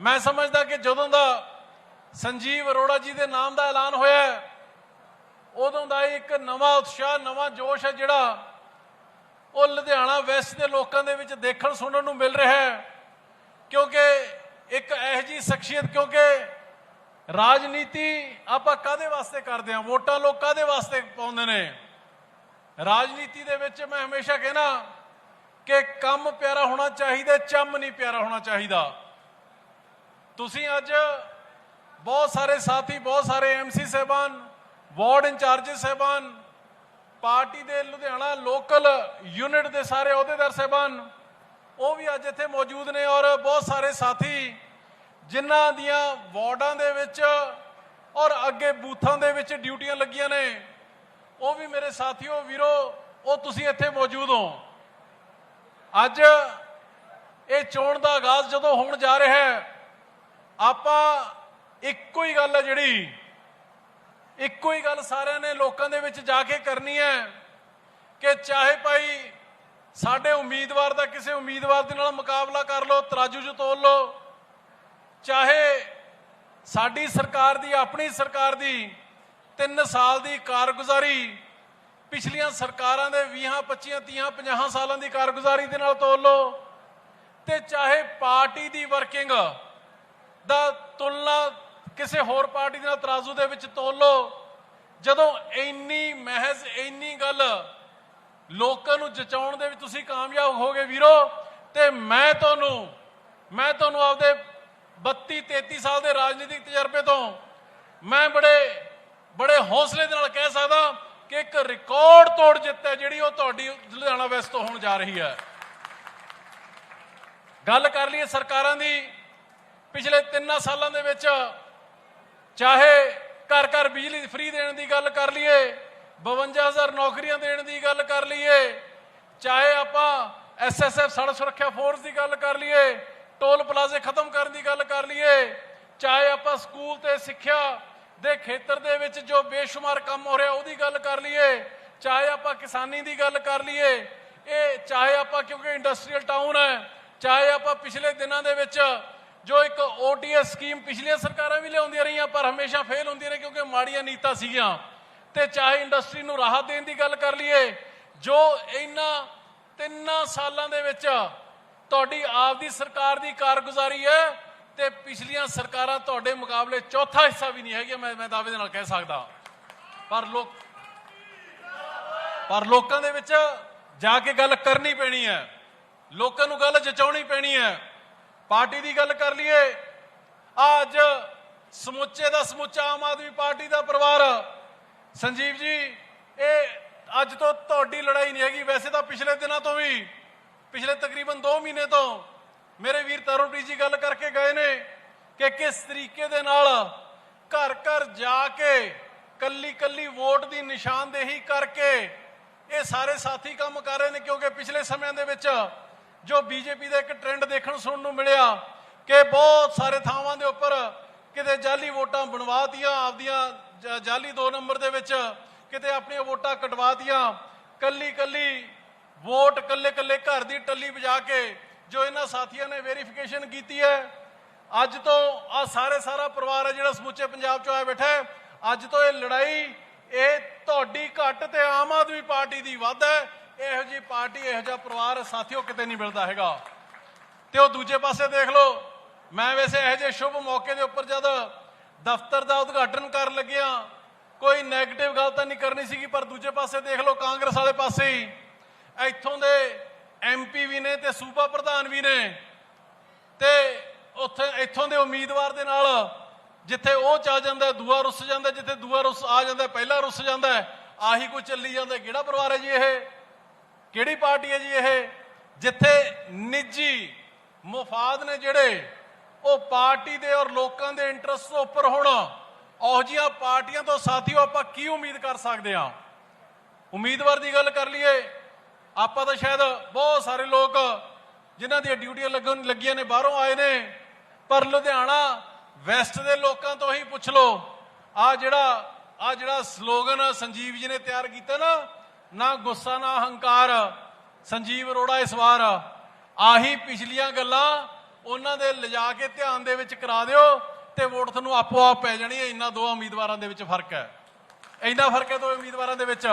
ਮੈਂ ਸਮਝਦਾ ਕਿ ਜਦੋਂ ਦਾ ਸੰਜੀਵ ਅਰੋੜਾ ਜੀ ਦੇ ਨਾਮ ਦਾ ਐਲਾਨ ਹੋਇਆ ਉਦੋਂ ਦਾ ਇੱਕ ਨਵਾਂ ਉਤਸ਼ਾਹ, ਨਵਾਂ ਜੋਸ਼ ਹੈ ਜਿਹੜਾ ਉਹ ਲੁਧਿਆਣਾ ਵੈਸਟ ਦੇ ਲੋਕਾਂ ਦੇ ਵਿੱਚ ਦੇਖਣ ਸੁਣਨ ਨੂੰ ਮਿਲ ਰਿਹਾ ਹੈ। ਕਿਉਂਕਿ ਇੱਕ ਇਹੋ ਜੀ ਸ਼ਖਸੀਅਤ, ਕਿਉਂਕਿ ਰਾਜਨੀਤੀ ਆਪਾਂ ਕਾਦੇ ਵਾਸਤੇ ਕਰਦੇ ਹਾਂ? ਵੋਟਾਂ ਲੋਕ ਕਾਦੇ ਵਾਸਤੇ ਪਾਉਂਦੇ ਨੇ? ਰਾਜਨੀਤੀ ਦੇ ਵਿੱਚ ਮੈਂ ਹਮੇਸ਼ਾ ਕਹਿਣਾ ਕਿ ਕੰਮ ਪਿਆਰਾ ਹੋਣਾ ਚਾਹੀਦਾ, ਚੰਮ ਨਹੀਂ ਪਿਆਰਾ ਹੋਣਾ ਚਾਹੀਦਾ। ਤੁਸੀਂ ਅੱਜ ਬਹੁਤ ਸਾਰੇ ਸਾਥੀ, ਬਹੁਤ ਸਾਰੇ ਐਮਸੀ ਸਹਿਬਾਨ, ਵਾਰਡ ਇੰਚਾਰਜ ਸਹਿਬਾਨ, ਪਾਰਟੀ ਦੇ ਲੁਧਿਆਣਾ ਲੋਕਲ ਯੂਨਿਟ ਦੇ ਸਾਰੇ ਅਹੁਦੇਦਾਰ ਸਹਿਬਾਨ, ਉਹ ਵੀ ਅੱਜ ਇੱਥੇ ਮੌਜੂਦ ਨੇ ਔਰ ਬਹੁਤ ਸਾਰੇ ਸਾਥੀ ਜਿਨ੍ਹਾਂ ਦੀਆਂ ਵਾਰਡਾਂ ਦੇ ਵਿੱਚ ਔਰ ਅੱਗੇ ਬੂਥਾਂ ਦੇ ਵਿੱਚ ਡਿਊਟੀਆਂ ਲੱਗੀਆਂ ਨੇ। ਉਹ ਵੀ ਮੇਰੇ ਸਾਥੀਓ, ਵੀਰੋ, ਉਹ ਤੁਸੀਂ ਇੱਥੇ ਮੌਜੂਦ ਹੋ। ਅੱਜ ਇਹ ਚੋਣ ਦਾ ਆਗਾਜ਼ ਜਦੋਂ ਹੋਣ ਜਾ ਰਿਹਾ ਹੈ ਆਪਾਂ ਇੱਕੋ ਹੀ ਗੱਲ ਹੈ ਜਿਹੜੀ, ਇੱਕੋ ਹੀ ਗੱਲ ਸਾਰਿਆਂ ਨੇ ਲੋਕਾਂ ਦੇ ਵਿੱਚ ਜਾ ਕੇ ਕਰਨੀ ਹੈ ਕਿ ਚਾਹੇ ਭਾਈ ਸਾਡੇ ਉਮੀਦਵਾਰ ਦਾ ਕਿਸੇ ਉਮੀਦਵਾਰ ਦੇ ਨਾਲ ਮੁਕਾਬਲਾ ਕਰ ਲਓ, ਤਰਾਜੂ 'ਚ ਤੋਲ ਲਓ, ਚਾਹੇ ਸਾਡੀ ਸਰਕਾਰ ਦੀ, ਆਪਣੀ ਸਰਕਾਰ ਦੀ 3 ਸਾਲ ਦੀ ਕਾਰਗੁਜ਼ਾਰੀ ਪਿਛਲੀਆਂ ਸਰਕਾਰਾਂ ਦੇ 20 25 30 50 ਸਾਲਾਂ ਦੀ ਕਾਰਗੁਜ਼ਾਰੀ ਦੇ ਨਾਲ ਤੋਲ ਲਓ ਤੇ ਚਾਹੇ ਪਾਰਟੀ ਦੀ ਵਰਕਿੰਗ ਦਾ ਤੁਲਨਾ ਕਿਸੇ ਹੋਰ ਪਾਰਟੀ ਦੇ ਨਾਲ ਤਰਾਜ਼ੂ ਦੇ ਵਿੱਚ ਤੋਲ ਲਓ। ਜਦੋਂ ਇੰਨੀ ਮਹਿਜ਼, ਇੰਨੀ ਗੱਲ ਲੋਕਾਂ ਨੂੰ ਜਚਾਉਣ ਦੇ ਵਿੱਚ ਤੁਸੀਂ ਕਾਮਯਾਬ ਹੋਗੇ ਵੀਰੋ, ਤੇ ਮੈਂ ਤੁਹਾਨੂੰ ਮੈਂ ਤੁਹਾਨੂੰ ਆਪਦੇ 32 33 ਸਾਲ ਦੇ ਰਾਜਨੀਤਿਕ ਤਜਰਬੇ ਤੋਂ ਮੈਂ ਬੜੇ ਬੜੇ ਹੌਸਲੇ ਦੇ ਨਾਲ ਕਹਿ ਸਕਦਾ ਕਿ ਇੱਕ ਰਿਕਾਰਡ ਤੋੜ ਜਿੱਤ ਹੈ ਜਿਹੜੀ ਉਹ ਤੁਹਾਡੀ ਲੁਧਿਆਣਾ ਵੈਸਟ ਤੋਂ ਹੋਣ ਜਾ ਰਹੀ ਹੈ। ਗੱਲ ਕਰ ਲਈਏ ਸਰਕਾਰਾਂ ਦੀ ਪਿਛਲੇ 3 ਸਾਲਾਂ ਦੇ ਵਿੱਚ ਚਾਹੇ ਘਰ ਘਰ ਬਿਜਲੀ ਫ੍ਰੀ ਦੇਣ ਦੀ ਗੱਲ ਕਰ ਲਈਏ 52000 ਨੌਕਰੀਆਂ ਦੇਣ ਦੀ ਗੱਲ ਕਰ ਲਈਏ, ਚਾਹੇ ਆਪਾਂ ਐਸਐਸਐਫ ਸੜਕ ਸੁਰੱਖਿਆ ਫੋਰਸ ਦੀ ਗੱਲ ਕਰ ਲਈਏ, ਟੋਲ ਪਲਾਜ਼ੇ ਖਤਮ ਕਰਨ ਦੀ ਗੱਲ ਕਰ ਲਈਏ, ਚਾਹੇ ਆਪਾਂ ਸਕੂਲ ਤੇ ਸਿੱਖਿਆ ਦੇ ਖੇਤਰ ਦੇ ਵਿੱਚ ਜੋ ਬੇਸ਼ੁਮਾਰ ਕੰਮ ਹੋ ਰਿਹਾ ਉਹਦੀ ਗੱਲ ਕਰ ਲਈਏ, ਚਾਹੇ ਆਪਾਂ ਕਿਸਾਨੀ ਦੀ ਗੱਲ ਕਰ ਲਈਏ, ਇਹ ਚਾਹੇ ਆਪਾਂ ਕਿਉਂਕਿ ਇੰਡਸਟਰੀਅਲ ਟਾਊਨ ਹੈ, ਚਾਹੇ ਆਪਾਂ ਪਿਛਲੇ ਦਿਨਾਂ ਦੇ ਵਿੱਚ ਜੋ ਇੱਕ ਓਟੀਐਸ ਸਕੀਮ ਪਿਛਲੀਆਂ ਸਰਕਾਰਾਂ ਵੀ ਲਿਆਉਂਦੀਆਂ ਰਹੀਆਂ, ਪਰ ਹਮੇਸ਼ਾ ਫੇਲ ਹੁੰਦੀਆਂ ਰਹੇ ਕਿਉਂਕਿ ਮਾੜੀਆਂ ਨੀਤਾਂ ਸੀਗੀਆਂ। ਤੇ ਚਾਹੇ ਇੰਡਸਟਰੀ ਨੂੰ ਰਾਹਤ ਦੇਣ ਦੀ ਗੱਲ ਕਰ ਲਈਏ, ਜੋ ਇਹਨਾਂ ਤਿੰਨਾਂ ਸਾਲਾਂ ਦੇ ਵਿੱਚ ਤੁਹਾਡੀ ਆਪ ਦੀ ਸਰਕਾਰ ਦੀ ਕਾਰਗੁਜ਼ਾਰੀ ਹੈ ਤੇ ਪਿਛਲੀਆਂ ਸਰਕਾਰਾਂ ਤੁਹਾਡੇ ਮੁਕਾਬਲੇ ਚੌਥਾ ਹਿੱਸਾ ਵੀ ਨਹੀਂ ਹੈਗੀ ਮੈਂ ਮੈਂ ਦਾਅਵੇ ਦੇ ਨਾਲ ਕਹਿ ਸਕਦਾ। ਪਰ ਲੋਕ ਪਰ ਲੋਕਾਂ ਦੇ ਵਿੱਚ ਜਾ ਕੇ ਗੱਲ ਕਰਨੀ ਪੈਣੀ ਹੈ। ਲੋਕਾਂ ਨੂੰ ਗੱਲ ਜਚਾਉਣੀ ਪੈਣੀ ਹੈ। ਪਾਰਟੀ ਦੀ ਗੱਲ ਕਰ ਲਈਏ। ਆਹ ਅੱਜ ਸਮੁੱਚੇ ਦਾ ਸਮੁੱਚਾ ਆਮ ਆਦਮੀ ਪਾਰਟੀ ਦਾ ਪਰਿਵਾਰ। ਸੰਜੀਵ ਜੀ, ਇਹ ਅੱਜ ਤੋਂ ਤੁਹਾਡੀ ਲੜਾਈ ਨਹੀਂ ਹੈਗੀ, ਵੈਸੇ ਤਾਂ ਪਿਛਲੇ ਦਿਨਾਂ ਤੋਂ ਵੀ, ਪਿਛਲੇ ਤਕਰੀਬਨ 2 ਮਹੀਨੇ ਤੋਂ ਮੇਰੇ ਵੀਰ ਤਰੁਣਪ੍ਰੀਤ ਜੀ ਗੱਲ ਕਰਕੇ ਗਏ ਨੇ ਕਿ ਕਿਸ ਤਰੀਕੇ ਦੇ ਨਾਲ ਘਰ ਘਰ ਜਾ ਕੇ ਕੱਲੀ ਕੱਲੀ ਵੋਟ ਦੀ ਨਿਸ਼ਾਨਦੇਹੀ ਕਰਕੇ ਇਹ ਸਾਰੇ ਸਾਥੀ ਕੰਮ ਕਰ ਰਹੇ ਨੇ, ਕਿਉਂਕਿ ਪਿਛਲੇ ਸਮਿਆਂ ਦੇ ਵਿੱਚ ਜੋ ਬੀਜੇਪੀ ਦਾ ਇੱਕ ਟ੍ਰੈਂਡ ਦੇਖਣ ਸੁਣਨ ਨੂੰ ਮਿਲਿਆ ਕਿ ਬਹੁਤ ਸਾਰੇ ਥਾਵਾਂ ਦੇ ਉੱਪਰ ਕਿਤੇ ਜਾਲੀ ਵੋਟਾਂ ਬਣਵਾਤੀਆਂ ਆਪਦੀਆਂ ਜਾਲੀ 2 ਨੰਬਰ ਦੇ ਵਿੱਚ ਕਿਤੇ ਆਪਣੀਆਂ ਵੋਟਾਂ ਕਟਵਾਤੀਆਂ ਕੱਲੀ ਕੱਲੀ ਵੋਟ ਕੱਲੇ ਕੱਲੇ ਘਰ ਦੀ ਟੱਲੀ ਵਜਾ ਕੇ ਜੋ ਇਹਨਾਂ ਸਾਥੀਆਂ ਨੇ ਵੈਰੀਫਿਕੇਸ਼ਨ ਕੀਤੀ ਹੈ। ਅੱਜ ਤੋਂ ਆ ਸਾਰੇ ਸਾਰਾ ਪਰਿਵਾਰ ਹੈ ਜਿਹੜਾ ਸਮੁੱਚੇ ਪੰਜਾਬ ਚੋਂ ਆਇਆ ਬੈਠਾ ਹੈ। ਅੱਜ ਤੋਂ ਇਹ ਲੜਾਈ, ਇਹ ਤੁਹਾਡੀ ਘੱਟ ਤੇ ਆਮ ਆਦਮੀ ਪਾਰਟੀ ਦੀ ਵੱਧ ਹੈ। ਇਹੋ ਜੀ ਪਾਰਟੀ, ਇਹੋ ਜਿਹਾ ਪਰਿਵਾਰ ਸਾਥੀਓ ਕਿਤੇ ਨਹੀਂ ਮਿਲਦਾ ਹੈਗਾ। ਤੇ ਉਹ ਦੂਜੇ ਪਾਸੇ ਦੇਖ ਲਓ, ਮੈਂ ਵੈਸੇ ਇਹੋ ਜਿਹੇ ਸ਼ੁਭ ਮੌਕੇ ਦੇ ਉੱਪਰ ਜਦ ਦਫ਼ਤਰ ਦਾ ਉਦਘਾਟਨ ਕਰਨ ਲੱਗਿਆ, ਕੋਈ 네ਗੇਟਿਵ ਗੱਲ ਤਾਂ ਨਹੀਂ ਕਰਨੀ ਸੀਗੀ, ਪਰ ਦੂਜੇ ਪਾਸੇ ਦੇਖ ਲਓ ਕਾਂਗਰਸ ਵਾਲੇ ਪਾਸੇ ਹੀ, ਇੱਥੋਂ ਦੇ ਐਮਪੀ ਵੀ ਨੇ ਤੇ ਸੂਬਾ ਪ੍ਰਧਾਨ ਵੀ ਨੇ। ਤੇ ਉੱਥੇ, ਇੱਥੋਂ ਦੇ ਉਮੀਦਵਾਰ ਦੇ ਨਾਲ ਜਿੱਥੇ ਉਹ ਚਾ ਜਾਂਦਾ, ਦੂਆ ਰੁੱਸ ਜਾਂਦਾ, ਜਿੱਥੇ ਦੂਆ ਰੁੱਸ ਆ ਜਾਂਦਾ, ਪਹਿਲਾ ਰੁੱਸ ਜਾਂਦਾ, ਆਹੀ ਕੋਈ ਚੱਲੀ ਜਾਂਦਾ, ਕਿਹੜਾ ਪਰਿਵਾਰ ਹੈ ਜੀ ਇਹ? ਕਿਹੜੀ ਪਾਰਟੀ ਹੈ ਜੀ ਇਹ? ਜਿੱਥੇ ਨਿੱਜੀ ਮੁਫਾਦ ਨੇ ਜਿਹੜੇ, ਉਹ ਪਾਰਟੀ ਦੇ ਔਰ ਲੋਕਾਂ ਦੇ ਇੰਟਰਸਟ ਤੋਂ ਉੱਪਰ ਹੋਣ। ਉਹੋ ਜਿਹੀਆਂ ਪਾਰਟੀਆਂ ਤੋਂ ਸਾਥੀਓ, ਆਪਾਂ ਕੀ ਉਮੀਦ ਕਰ ਸਕਦੇ ਹਾਂ? ਉਮੀਦਵਾਰ ਦੀ ਗੱਲ ਕਰ ਲਈਏ, ਆਪਾਂ ਤਾਂ ਸ਼ਾਇਦ ਬਹੁਤ ਸਾਰੇ ਲੋਕ ਜਿਨ੍ਹਾਂ ਦੀਆਂ ਡਿਊਟੀਆਂ ਲੱਗਣ ਲੱਗੀਆਂ ਨੇ, ਬਾਹਰੋਂ ਆਏ ਨੇ, ਪਰ ਲੁਧਿਆਣਾ ਵੈਸਟ ਦੇ ਲੋਕਾਂ ਤੋਂ ਹੀ ਪੁੱਛ ਲਓ। ਆ ਜਿਹੜਾ ਆ ਜਿਹੜਾ ਸਲੋਗਨ ਸੰਜੀਵ ਜੀ ਨੇ ਤਿਆਰ ਕੀਤਾ ਨਾ ਨਾ ਗੁੱਸਾ, ਨਾ ਹੰਕਾਰ ਸੰਜੀਵ ਅਰੋੜਾ ਇਸ ਵਾਰ ਆਹੀ ਪਿਛਲੀਆਂ ਗੱਲਾਂ ਉਹਨਾਂ ਦੇ ਲਿਜਾ ਕੇ ਧਿਆਨ ਦੇ ਵਿੱਚ ਕਰਾ ਦਿਓ ਤੇ ਵੋਟ ਤੁਹਾਨੂੰ ਆਪੋ ਆਪ ਪੈ ਜਾਣੀ ਹੈ। ਇੰਨਾ ਦੋ ਉਮੀਦਵਾਰਾਂ ਦੇ ਵਿੱਚ ਫ਼ਰਕ ਹੈ। ਇੰਨਾ ਫ਼ਰਕ ਹੈ ਦੋ ਉਮੀਦਵਾਰਾਂ ਦੇ ਵਿੱਚ।